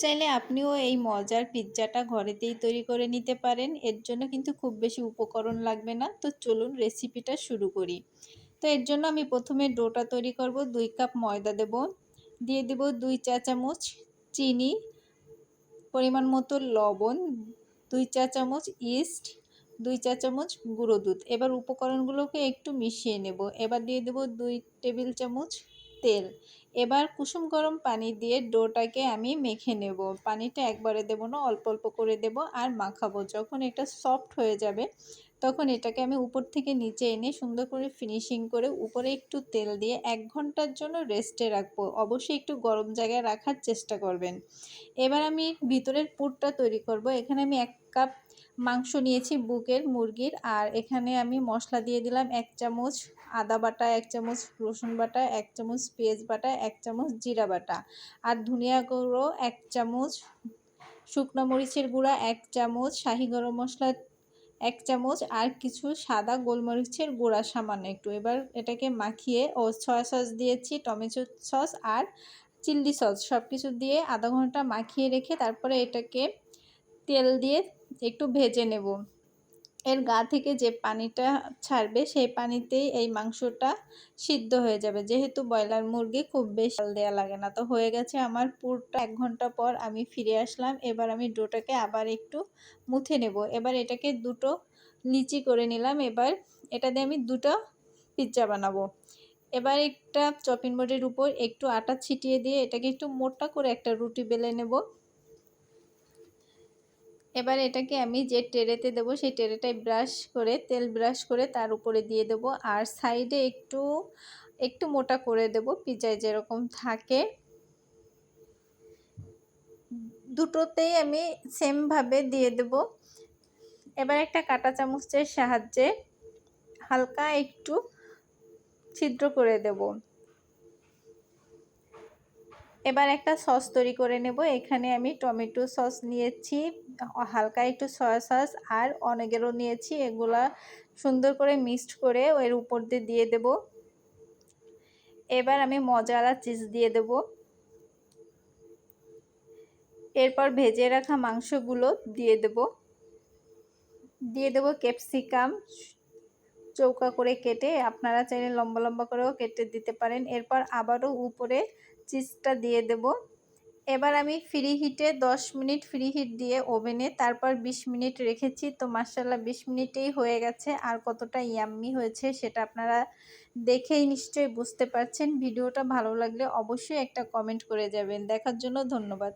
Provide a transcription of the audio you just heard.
চাইলে আপনিও এই মজার পিৎজাটা ঘরেতেই তৈরি করে নিতে পারেন। এর জন্য কিন্তু খুব বেশি উপকরণ লাগবে না। তো চলুন রেসিপিটা শুরু করি। তো এর জন্য আমি প্রথমে ডোটা তৈরি করব। দুই কাপ ময়দা দেব। দিয়ে দেব দুই চা চামচ চিনি, পরিমাণ মতো লবণ, দুই চা চামচ ইস্ট দুই চা চামচ গুঁড়ো দুধ। এবার উপকরণগুলোকে একটু মিশিয়ে নেব। এবার দিয়ে দেব দুই টেবিল চামচ তেল। এবার কুসুম গরম পানি দিয়ে ডোটাকে আমি মেখে নেব। পানিটা একবারে দেব না, অল্প অল্প করে দেব আর মাখাবো। যখন এটা সফট হয়ে যাবে তখন এটাকে আমি উপর থেকে নিচে এনে সুন্দর করে ফিনিশিং করে উপরে একটু তেল দিয়ে এক ঘণ্টার জন্য রেস্টে রাখব। অবশ্যই একটু গরম জায়গায় রাখার চেষ্টা করবেন। এবার আমি ভিতরের পুরটা তৈরি করব। এখানে আমি এক কাপ মাংস নিয়েছি বুকের মুরগির আর এখানে আমি মশলা দিয়ে দিলাম এক চামচ আদা বাটা, এক চামচ রসুন বাটা, এক চামচ পেঁয়াজ বাটা, এক চামচ জিরা বাটা আর ধনিয়া গুঁড়ো, এক চামচ শুকনো মরিচের গুঁড়া, এক চামচ শাহি গরম মশলা এক চামচ আর কিছু সাদা গোলমরিচের গুঁড়া সামান্য একটু। এবার এটাকে মাখিয়ে ও সয়া সস দিয়েছি, টমেটো সস আর চিল্লি সস। সব কিছু দিয়ে আধা ঘণ্টা মাখিয়ে রেখে তারপরে এটাকে তেল দিয়ে একটু ভেজে নেব। এর গা থেকে যে পানিটা ছাড়বে, সেই পানিতেই এই মাংসটা সিদ্ধ হয়ে যাবে। যেহেতু ব্রয়লার মুরগি, খুব বেশি দেওয়া লাগে না। তো হয়ে গেছে আমার পুরটা। এক ঘণ্টা পর আমি ফিরে আসলাম। এবার আমি ডোটাকে আবার একটু মুথে নেব। এবার এটাকে দুটো লিচি করে নিলাম। এবার এটা দিয়ে আমি দুটো পিৎজা বানাবো। এবার একটা চপিং বোর্ডের উপর একটু আটা ছিটিয়ে দিয়ে এটাকে একটু মোটা করে একটা রুটি বেলে নেব। এবার এটাকে আমি যে টেরেতে দেব, সেই টেরেটাই ব্রাশ করে, তেল ব্রাশ করে তার উপরে দিয়ে দেব। আর সাইডে একটু একটু মোটা করে দেব, পিজায় যেরকম থাকে। দুটোতেই আমি সেমভাবে দিয়ে দেব। এবার একটা কাটা চামচের সাহায্যে হালকা একটু ছিদ্র করে দেব। এবার একটা সস তৈরি করে নেব। এখানে আমি টমেটো সস নিয়েছি, হালকা একটু সয়া সস আর অনেকেরও নিয়েছি। এগুলা সুন্দর করে মিক্সড করে এর উপর দিয়ে দিয়ে দেব। এবার আমি মজালা চিজ দিয়ে দেব। এরপর ভেজে রাখা মাংসগুলো দিয়ে দেব। দিয়ে দেব ক্যাপসিকাম চৌকা করে কেটে আপনারা চাইলে লম্বা লম্বা করেও কেটে দিতে পারেন। এরপর আবারও উপরে চিজটা দিয়ে দেব। এবার আমি ফ্রি হিটে 10 মিনিট ফ্রি হিট দিয়ে ওভেনে তারপর 20 মিনিট রেখেছি। তো মার্শাল্লাহ 20 মিনিটেই হয়ে গেছে। আর কতটা ইয়াম্মি হয়েছে সেটা আপনারা দেখেই নিশ্চয়ই বুঝতে পারছেন। ভিডিওটা ভালো লাগলে অবশ্যই একটা কমেন্ট করে যাবেন। দেখার জন্য ধন্যবাদ।